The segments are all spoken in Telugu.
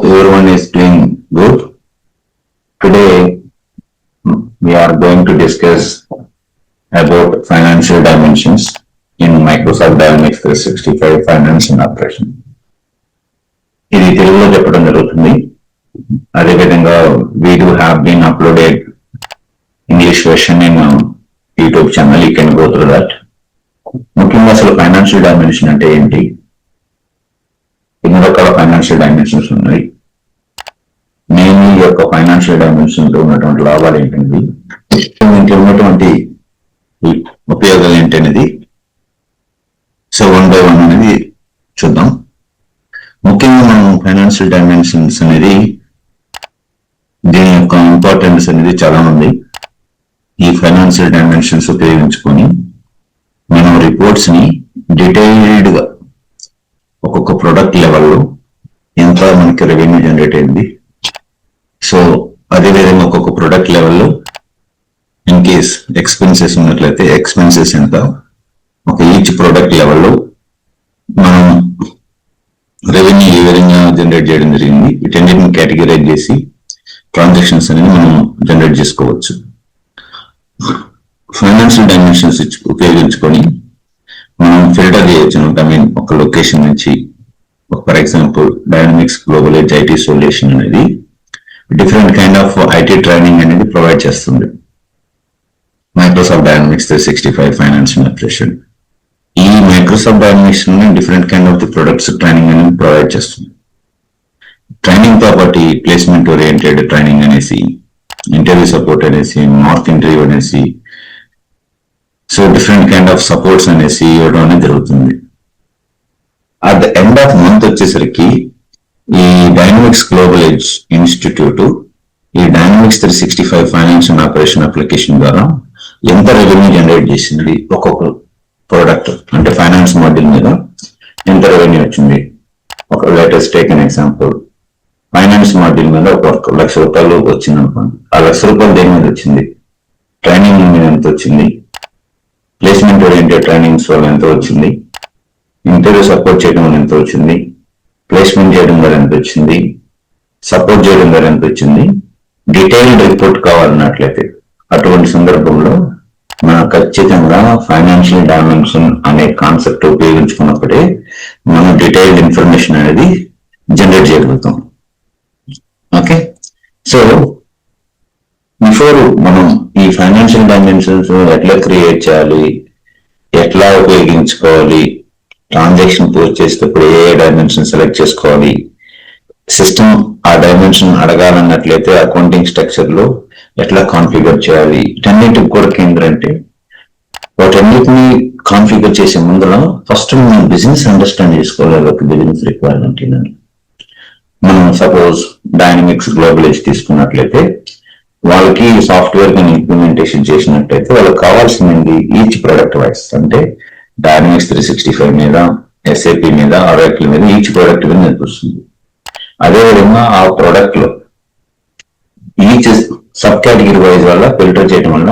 hope everyone is doing good. Today, we are going to discuss about financial dimensions in Microsoft Dynamics 365 Finance and Operation. ఇది తెలుగులో చెప్పడం జరుగుతుంది అదేవిధంగా we do have been uploaded English version in YouTube channel you can go through that ముఖ్యంగా అసలు ఫైనాన్షియల్ డైమెన్షన్ అంటే ఏంటి ఫైనాన్షియల్ డైమెన్షన్స్ ఉన్నాయి. నేను ఈ యొక్క ఫైనాన్షియల్ డైమెన్షన్లో ఉన్నటువంటి లాభాలు ఏంటండి దీంట్లో ఉన్నటువంటి ఉపయోగాలు ఏంటనేది సో వన్ బై వన్ అనేది చూద్దాం. ముఖ్యంగా మనం ఫైనాన్షియల్ డైమెన్షన్స్ అనేది దీని యొక్క ఇంపార్టెన్స్ అనేది చాలా ఉంది ఈ ఫైనాన్షియల్ డైమెన్షన్స్ ఉపయోగించుకొని మనం రిపోర్ట్స్ని డీటెయిల్డ్గా ఒక్కొక్క ప్రొడక్ట్ లెవెల్లో ఎంత మనకి రెవెన్యూ జనరేట్ అయింది. సో అదేవిధంగా ఒక్కొక్క ప్రొడక్ట్ లెవెల్లో ఇన్ కేస్ ఎక్స్పెన్సెస్ ఉన్నట్లయితే ఎక్స్పెన్సెస్ ఎంత? ఒక ఈచ్ ప్రొడక్ట్ లెవెల్లో మనం రెవెన్యూ ఏ విధంగా జనరేట్ చేయడం జరిగింది. వీటన్నిటిని కేటగిరైజ్ చేసి ట్రాన్సాక్షన్స్ అనేది మనం జనరేట్ చేసుకోవచ్చు. ఫైనాన్షియల్ డైమెన్షన్స్ ఉపయోగించుకొని మనం ఫిల్టర్ చేయొచ్చు. ఐ మీన్ ఒక లొకేషన్ నుంచి for example Dynamics Global Edge IT solution అనేది different kind of IT training అనేది ప్రొవైడ్ చేస్తుంది. Microsoft Dynamics three sixty five financial operation ఈ Microsoft Dynamics different kind of the products training అనేది ప్రొవైడ్ చేస్తుంది. ట్రైనింగ్తో పాటు ప్లేస్మెంట్ ఓరియంటెడ్ ట్రైనింగ్ అనేసి ఇంటర్వ్యూ సపోర్ట్ అనేసి మార్క్ ఇంటర్వ్యూ అనేసి so different kind of supports అనేసి ఇవ్వడం అనేది జరుగుతుంది. At the end of month వచ్చేసరికి ఈ డైనమిక్స్ గ్లోబల్ ఎడ్జ్ ఇన్స్టిట్యూట్ ఈ Dynamics three sixty five finance and operation application ద్వారా ఎంత రెవెన్యూ జనరేట్ చేసింది? ఒక్కొక్క ప్రోడక్ట్ అంటే ఫైనాన్స్ మాడ్యూల్ మీద ఎంత రెవెన్యూ వచ్చింది? ఒక latest take an example finance module మీద ఒక లక్ష రూపాయలు వచ్చింది అనుకోండి. ఆ లక్ష రూపాయలు దేని మీద వచ్చింది? ట్రైనింగ్ మీద ఎంత వచ్చింది? ప్లేస్మెంట్ ఓరియంటెడ్ ట్రైనింగ్స్ వల్ల ఎంత వచ్చింది? ఇంటర్వ్యూ సపోర్ట్ చేయడం వల్ల ఎంత వచ్చింది ప్లేస్మెంట్ చేయడం వల్ల ఎంత వచ్చింది సపోర్ట్ చేయడం వల్ల ఎంత వచ్చింది డీటెయిల్డ్ రిపోర్ట్ కావాలన్నట్లయితే అటువంటి సందర్భంలో మనం ఖచ్చితంగా ఫైనాన్షియల్ డైమెన్షన్ అనే కాన్సెప్ట్ ఉపయోగించుకున్నప్పుడే మనం డీటెయిల్డ్ ఇన్ఫర్మేషన్ అనేది జనరేట్ చేయగలుగుతాం. ఓకే? సో బిఫోర్ మనం ఈ ఫైనాన్షియల్ డైమెన్షన్స్ ఎట్లా క్రియేట్ చేయాలి? ఎట్లా ఉపయోగించుకోవాలి? ట్రాన్సాక్షన్ పోస్ట్ చేసేటప్పుడు ఏ డైమెన్షన్ సెలెక్ట్ చేసుకోవాలి? సిస్టమ్ ఆ డైమెన్షన్ అడగాలన్నట్లయితే అకౌంటింగ్ స్ట్రక్చర్లో ఎట్లా కాన్ఫిగర్ చేయాలి? ఇటన్నిటికి కూడా ఏంటంటే వాటన్నిటిని కాన్ఫిగర్ చేసే ముందర ఫస్ట్ మనం బిజినెస్ అండర్స్టాండ్ చేసుకోవాలి. ఒక బిజినెస్ రిక్వైర్మెంట్ మనం సపోజ్ డైనమిక్స్ గ్లోబల్ ఎడ్జ్ తీసుకున్నట్లయితే వాళ్ళకి సాఫ్ట్వేర్ కానీ ఇంప్లిమెంటేషన్ చేసినట్టయితే వాళ్ళకి కావాల్సింది ఈచ్ ప్రొడక్ట్ వైస్ అంటే డైనమిక్స్ త్రీ సిక్స్టీ ఫైవ్ మీద ఎస్ఏపి మీద ఆరాకిల్ మీద ఈచ్ ప్రోడక్ట్ మీద నేర్పిస్తుంది అదేవిధంగా ఆ ప్రోడక్ట్లో ఈచ్ సబ్ కేటగిరీ వైజ్ వల్ల ఫిల్టర్ చేయడం వల్ల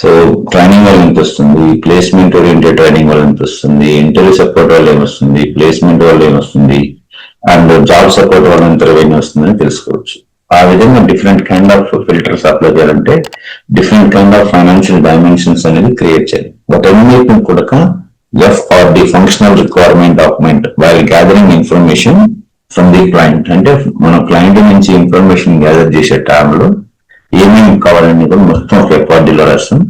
సో ట్రైనింగ్ వల్ల ఎంత వస్తుంది ప్లేస్మెంట్ ఓరియంటెడ్ ట్రైనింగ్ వల్ల ఎంత వస్తుంది ఇంటర్వ్యూ సపోర్ట్ వల్ల ఏమొస్తుంది ప్లేస్మెంట్ వల్ల ఏమొస్తుంది అండ్ జాబ్ సపోర్ట్ వల్ల ఎంత రెవెన్యూ వస్తుందని తెలుసుకోవచ్చు. ఆ విధంగా different kind of filters apply చేయాలంటే different kind of financial dimensions అనేది క్రియేట్ చేయాలి. వాటన్నిటిని కూడా F R the functional requirement document while gathering information from the client అంటే మన క్లయింట్ నుంచి ఇన్ఫర్మేషన్ గ్యాదర్ చేసే టైంలో ఏమేమి కావాలని కూడా మొత్తం ఒక ఎఫ్ఆర్డీలో రాస్తాం.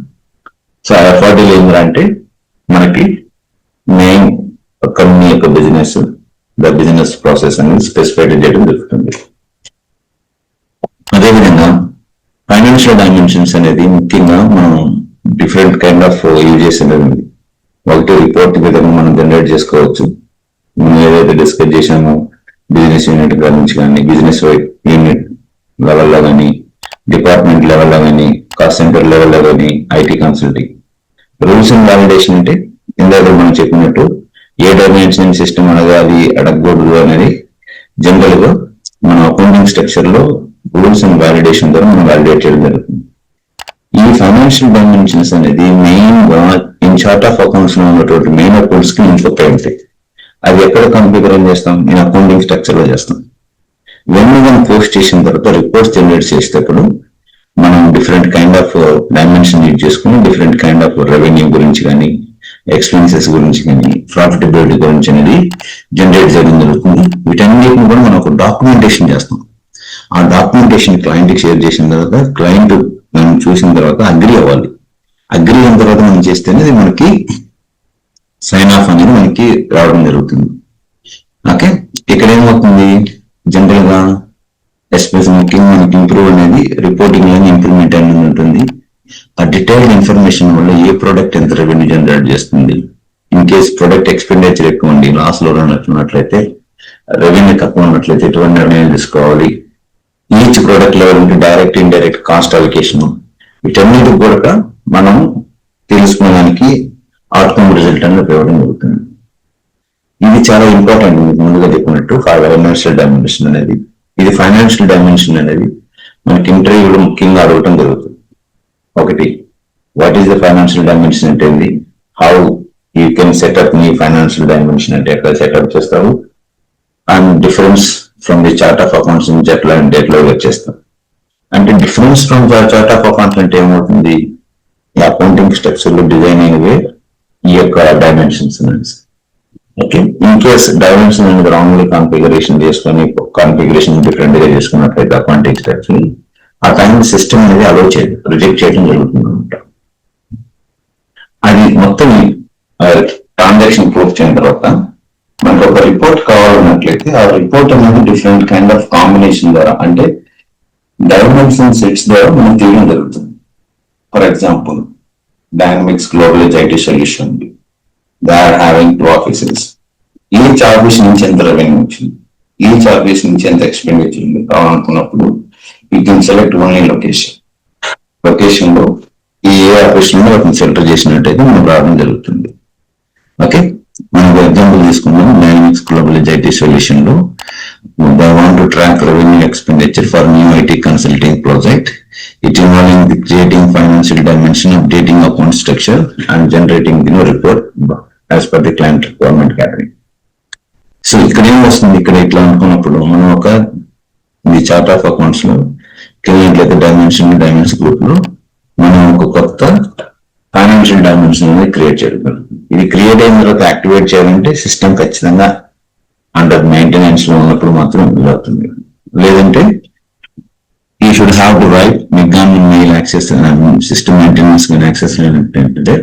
సో ఆ ఎఫ్ఆర్డీలో ఏంటంటే మనకి మెయిన్ కంపెనీ యొక్క బిజినెస్ ద బిజినెస్ ప్రాసెస్ అనేది స్పెసిఫైడ్ చేయడం జరుగుతుంది. అదేవిధంగా ఫైనాన్షియల్ డైమెన్షన్స్ అనేది ముఖ్యంగా మనం డిఫరెంట్ కైండ్ ఆఫ్ యూజ్ అనేది ఉంది ఒకటి రిపోర్ట్ విధంగా మనం జనరేట్ చేసుకోవచ్చు. మనం ఏదైతే డిస్కస్ చేసామో బిజినెస్ యూనిట్ గురించి కానీ బిజినెస్ యూనిట్ లెవెల్లో కానీ డిపార్ట్మెంట్ లెవెల్లో కానీ కాస్ట్ సెంటర్ లెవెల్లో కానీ IT consulting rules and validation అంటే ఇందాక మనం చెప్పినట్టు ఏ డైమెన్షన్ సిస్టమ్ అది అడగకూడదు అనేది జనరల్గా మన అకౌంటింగ్ స్ట్రక్చర్లో రూల్స్ అండ్ వాలిడేషన్ ద్వారా మనం వాలిడేట్ చేయడం జరుగుతుంది. ఈ ఫైనాన్షియల్ డైమెన్షన్స్ అనేది మెయిన్గా ఇన్ చార్ట్ ఆఫ్ అకౌంట్స్లో ఉన్నటువంటి మెయిన్ అకౌంట్స్కి ఇన్పుట్ అయి ఉంటాయి అది ఎక్కడ కాన్ఫిగర్ చేస్తాం? నేను అకౌంటింగ్ స్ట్రక్చర్లో చేస్తాం. ఇవన్నీ మనం పోస్ట్ చేసిన తర్వాత రిపోర్ట్స్ జనరేట్ చేసేటప్పుడు మనం different kind of dimension use చేసుకుని డిఫరెంట్ కైండ్ ఆఫ్ రెవెన్యూ గురించి కానీ ఎక్స్పెన్సెస్ గురించి కానీ ప్రాఫిటబిలిటీ గురించి అనేది జనరేట్ చేయడం జరుగుతుంది. వీటన్నిటిని కూడా మనం ఒక డాక్యుమెంటేషన్ చేస్తాం. ఆ డాక్యుమెంటేషన్ క్లయింట్కి షేర్ చేసిన తర్వాత క్లయింట్ మనం చూసిన తర్వాత అగ్రి అవ్వాలి. అగ్రి అయిన తర్వాత మనం చేస్తేనే అది మనకి సైన్ ఆఫ్ అనేది మనకి రావడం జరుగుతుంది. ఓకే ఇక్కడ ఏమవుతుంది? జనరల్గా ఎస్పెషల్ ముఖ్యంగా మనకి ఇంప్రూవ్ అనేది రిపోర్టింగ్లోని ఇంప్రూవ్మెంట్ అనేది ఉంటుంది. ఆ డీటెయిల్డ్ ఇన్ఫర్మేషన్ వల్ల ఏ ప్రోడక్ట్ ఎంత రెవెన్యూ జనరేట్ చేస్తుంది? ఇన్ కేస్ ప్రొడక్ట్ ఎక్స్పెండిచర్ ఎక్కువ ఉంది లాస్లో ఉన్నట్లయితే రెవెన్యూ తక్కువ ఉన్నట్లయితే ఎటువంటి నిర్ణయం తీసుకోవాలి? ఈచ్ ప్రోడక్ట్ లెవెల్ ఉంటే డైరెక్ట్ ఇండైరెక్ట్ కాస్ట్ అలికేషన్ వీటన్నిటి కూడా మనం తెలుసుకోవడానికి అవుట్కమ్ రిజల్ట్ అనేది ఇవ్వడం జరుగుతుంది. ఇది చాలా ఇంపార్టెంట్ మీకు ముందుగా చెప్పినట్టు ఫైనాన్షియల్ డైమెన్షన్ అనేది ఇది ఫైనాన్షియల్ డైమెన్షన్ అనేది మనకి ఇంటర్వ్యూలో ముఖ్యంగా అడగటం జరుగుతుంది. ఒకటి what is the financial dimension అంటే ఏంది? హౌ యూ కెన్ సెటప్ నీ ఫైనాన్షియల్ డైమెన్షన్ అంటే ఎక్కడ సెటప్ చేస్తావు? And difference from the chart of accounts నుంచి ఎట్లా అంటే ఎట్లా వచ్చేస్తాం. అంటే difference from chart of accounts అంటే ఏమవుతుంది? ఈ అకౌంటింగ్ స్ట్రక్చర్లో డిజైన్ అయినవే ఈ యొక్క dimensions okay in case dimension అనేది రాంగ్లీ కాన్ఫిగరేషన్ చేసుకొని కాన్ఫిగరేషన్ డిఫరెంట్గా చేసుకున్నట్లయితే అకౌంటింగ్ స్ట్రక్చర్ ఆ టైం సిస్టమ్ అనేది అలో చేయదు రిజెక్ట్ చేయడం జరుగుతుంది అనమాట అది మొత్తం అయితే ఆ రిపోర్ట్ అనేది డిఫరెంట్ కైండ్ ఆఫ్ కాంబినేషన్ ద్వారా అంటే డైమెన్షన్ సెట్స్ ద్వారా మనం తీయడం జరుగుతుంది. For example Dynamics Global IT solution they are having two offices each office నుంచి ఎంత రెవెన్యూ వచ్చింది? ఈచ్ ఆఫీస్ నుంచి ఎంత ఎక్స్పెండిచర్ ఉంది? కావాలనుకున్నప్పుడు you can select only location లొకేషన్లో ఈ ఏ ఆఫీస్లో వాటిని సెలెక్ట్ చేసినట్టయితే మనం రావడం జరుగుతుంది. ఓకే మనకు ఎగ్జాంపుల్ తీసుకున్నాము Dynamics Global IT సొల్యూషన్లో by want to track revenue expenditure for new IT consulting project. It involving the creating financial dimension updating account structure and generating the report as per the client requirement catering so ఇక్కడ ఏం వస్తుంది? ఇక్కడ ఇట్లా అనుకున్నప్పుడు మనం ఒక ఈ చార్ట్ ఆఫ్ అకౌంట్స్లో క్లియర్ లేదా డైమెన్షన్ డైమెన్షన్ గ్రూప్లో మనం ఒక కొత్త ఫైనాన్షియల్ డైమెన్షన్ అనేది క్రియేట్ చేయగలుగుతుంది ఇది క్రియేట్ అయిన తర్వాత యాక్టివేట్ చేయాలంటే సిస్టమ్ ఖచ్చితంగా అండర్ మెయింటెనెన్స్లో ఉన్నప్పుడు మాత్రం వీలవుతుంది లేదంటే ఈ షుడ్ హ్యావ్ టు రైట్ మీకు కానీ మెయిల్ యాక్సెస్ సిస్టమ్ మెయింటెనెన్స్ కానీ యాక్సెస్ ఏంటంటే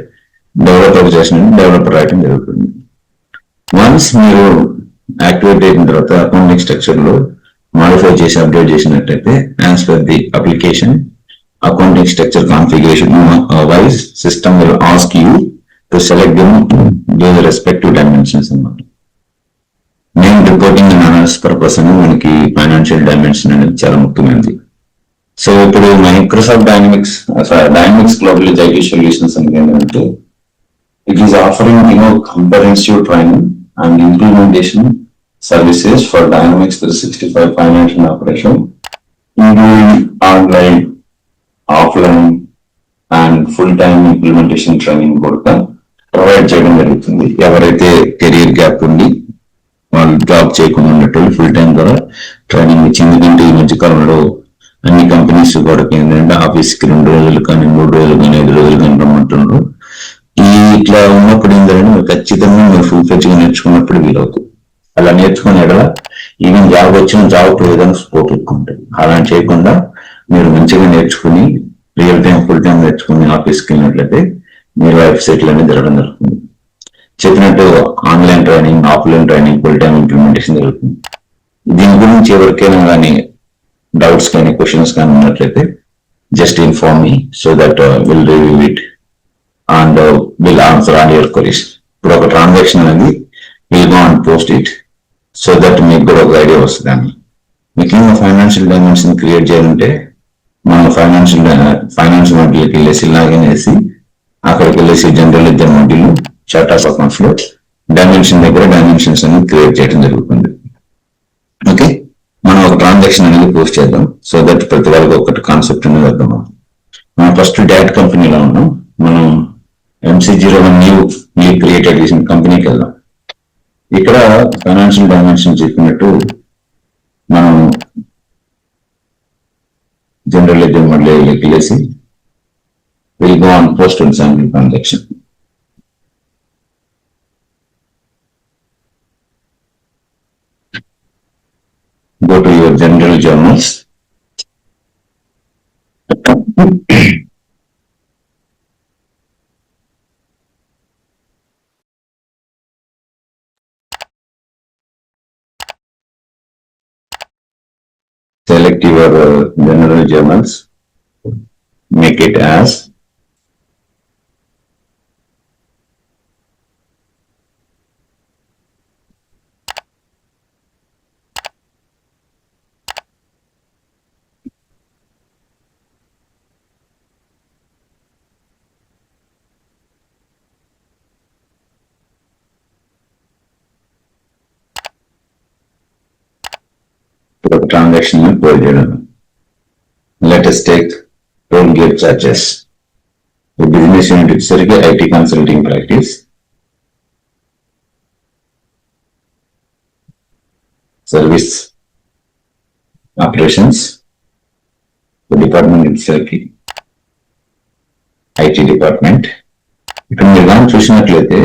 డెవలపర్ చేసిన డెవలపర్ రాయటం జరుగుతుంది. వన్స్ మీరు యాక్టివేట్ అయిన తర్వాత అకౌంటింగ్ స్ట్రక్చర్లో మాడిఫై చేసి అప్డేట్ చేసినట్టయితే as per the application accounting structure configuration wise system will ask you to select them respective dimensions అన్నమాట నేను రిపోర్టింగ్ అండ్ అనాలిసిస్ పర్పస్ అని మనకి ఫైనాన్షియల్ డైమెన్షన్ అనేది చాలా ముఖ్యమైనది. సో ఇప్పుడు Microsoft Dynamics Dynamics Global IT solutions అనేది ఏంటంటే it is offering you know comprehensive training and implementation services for Dynamics three sixty five financial operation including online offline and full time implementation training కూడా ప్రొవైడ్ చేయడం జరుగుతుంది. ఎవరైతే కెరీర్ గ్యాప్ ఉండి వాళ్ళు జాబ్ చేయకుండా ఉన్నట్టు ఫుల్ టైం ద్వారా ట్రైనింగ్ ఇచ్చింది ఎందుకంటే ఈ మధ్య కాలంలో అన్ని కంపెనీస్ కూడా ఏంటంటే ఆఫీస్కి రెండు రోజులు కానీ మూడు రోజులు కానీ ఐదు రోజులు కానీ రమ్మంటున్నారు ఈ ఇట్లా ఉన్నప్పుడు ఏంటంటే మీరు ఖచ్చితంగా మీరు ఫుల్ ఫ్లెజ్గా నేర్చుకున్నప్పుడు వీలవుతుంది. అలా నేర్చుకునే ఈవెన్ జాబ్ వచ్చిన జాబ్ ఏదైనా స్కోప్ ఎక్కువ ఉంటుంది. అలా చేయకుండా మీరు మంచిగా నేర్చుకుని రియల్ టైం ఫుల్ టైం నేర్చుకుని ఆఫీస్కి వెళ్ళినట్లయితే మీరు లైఫ్ సెటిల్ అనేది జరగడం జరుగుతుంది. చెప్పినట్టు online training offline training full time implementation జరుగుతుంది. దీని గురించి ఎవరికైనా కానీ డౌట్స్ కానీ క్వశ్చన్స్ కానీ ఉన్నట్లయితే just inform me so that will review it and will answer on your queries ఇప్పుడు ఒక ట్రాన్సాక్షన్ అనేది will go and post it so that మీకు కూడా ఒక ఐడియా వస్తుంది అని ముఖ్యంగా ఫైనాన్షియల్ డైమెన్షన్ క్రియేట్ చేయాలంటే మనం ఫైనాన్షియల్ ఫైనాన్షియల్ మోడ్యూల్కి వెళ్ళేసి లాగిన్ చేసి అక్కడికి వెళ్ళేసి జనరల్ ఇద్దరు మోడ్యూల్ చార్ట్ ఆఫ్ అకౌంట్స్లో డైమెన్షన్ దగ్గర డైమెన్షన్స్ అనేది క్రియేట్ చేయడం జరుగుతుంది. ఓకే మనం ఒక ట్రాన్సాక్షన్ అనేది పోస్ట్ చేద్దాం. సో దట్ ప్రతి వాళ్ళకి ఒకటి కాన్సెప్ట్ అనేది అర్థం మనం ఫస్ట్ డైట్ కంపెనీలో ఉన్నాం. మనం MC zero one new new created చేసిన కంపెనీకి వెళ్దాం. ఇక్కడ ఫైనాన్షియల్ డైమెన్షన్ చెప్పినట్టు by will go on post and sample transaction. Go to your general journals. Select your uh, general journals. Make it as ఒక ట్రాన్సాక్షన్ కోడ్ చేయడం latest take toll gate charges business unit వచ్చేసరికి IT consulting practice service operations department వచ్చేసరికి ఐటీ డిపార్ట్మెంట్ ఇక్కడ మీరు కానీ చూసినట్లయితే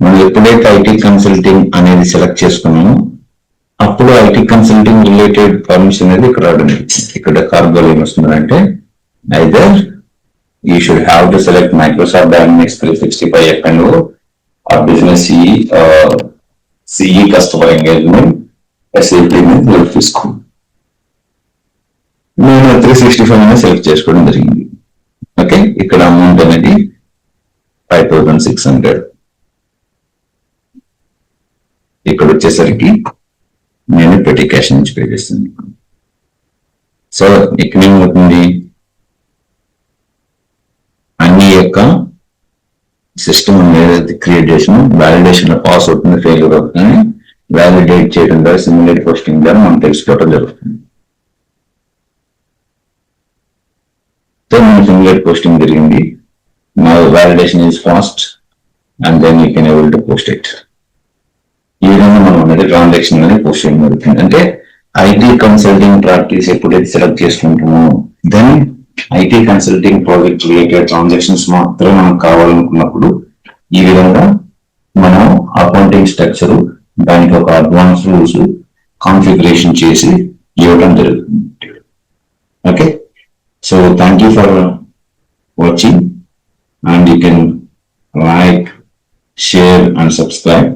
మనం ఎప్పుడైతే ఐటీ కన్సల్టింగ్ అనేది సెలెక్ట్ చేసుకున్నామో అప్పుడు ఐటీ కన్సల్టింగ్ రిలేటెడ్ ఫార్మ్స్ అనేది ఇక్కడ రావడం ఇక్కడ కార్గోలో ఏమొస్తుందంటే either you should have to select Microsoft Dynamics three sixty or Business CE, uh, CE Customer Engagement, SAP with మీద తీసుకో నేను త్రీ సిక్స్టీ ఫైవ్ అనేది సెలెక్ట్ చేసుకోవడం జరిగింది. ఓకే ఇక్కడ అమౌంట్ అనేది ఫైవ్ థౌసండ్ సిక్స్ హండ్రెడ్ ఇక్కడ వచ్చేసరికి నేను పెట్టి క్యాష్ నుంచి పే చేస్తాను. సో ఇక్కడ ఏమవుతుంది అన్ని యొక్క సిస్టమ్ ఏదైతే క్రియేట్ వాలిడేషన్ వ్యాలిడేషన్ పాస్ అవుతుంది ఫెయిల్ అవుతుంది. వ్యాలిడేట్ చేయడం ద్వారా సిమ్యులేట్ పోస్టింగ్ ద్వారా మనం తెలుసుకోవడం జరుగుతుంది. సో సిమ్యులేట్ పోస్టింగ్ జరిగింది. నా validation is fast and then you can able to post it ఈ విధంగా మనం అనేది ట్రాన్సాక్షన్ అనేది పోస్ట్ చేయడం జరుగుతుంది. అంటే ఐటీ కన్సల్టింగ్ ప్రాక్టీస్ ఎప్పుడైతే సెలెక్ట్ చేసుకుంటామో then IT consulting project related transactions మాత్రమే మనకు కావాలనుకున్నప్పుడు ఈ విధంగా మనం అకౌంటింగ్ స్ట్రక్చర్ దానికి ఒక అడ్వాన్స్ రూల్స్ కాన్ఫిగరేషన్ చేసి ఇవ్వడం జరుగుతుంది. Okay? So thank you for watching and you can like share and subscribe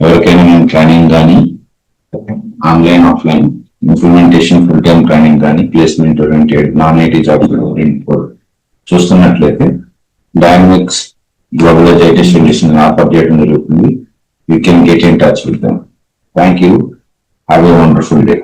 ఎవరికైనా మేము ట్రైనింగ్ కానీ online offline implementation full time training కానీ placement oriented non IT job చూస్తున్నట్లయితే డైనమిక్స్ గ్లోబలైజేటెడ్ సొల్యూషన్ ఆఫర్ చేయడం జరుగుతుంది. You can get in touch with them thank you have a wonderful day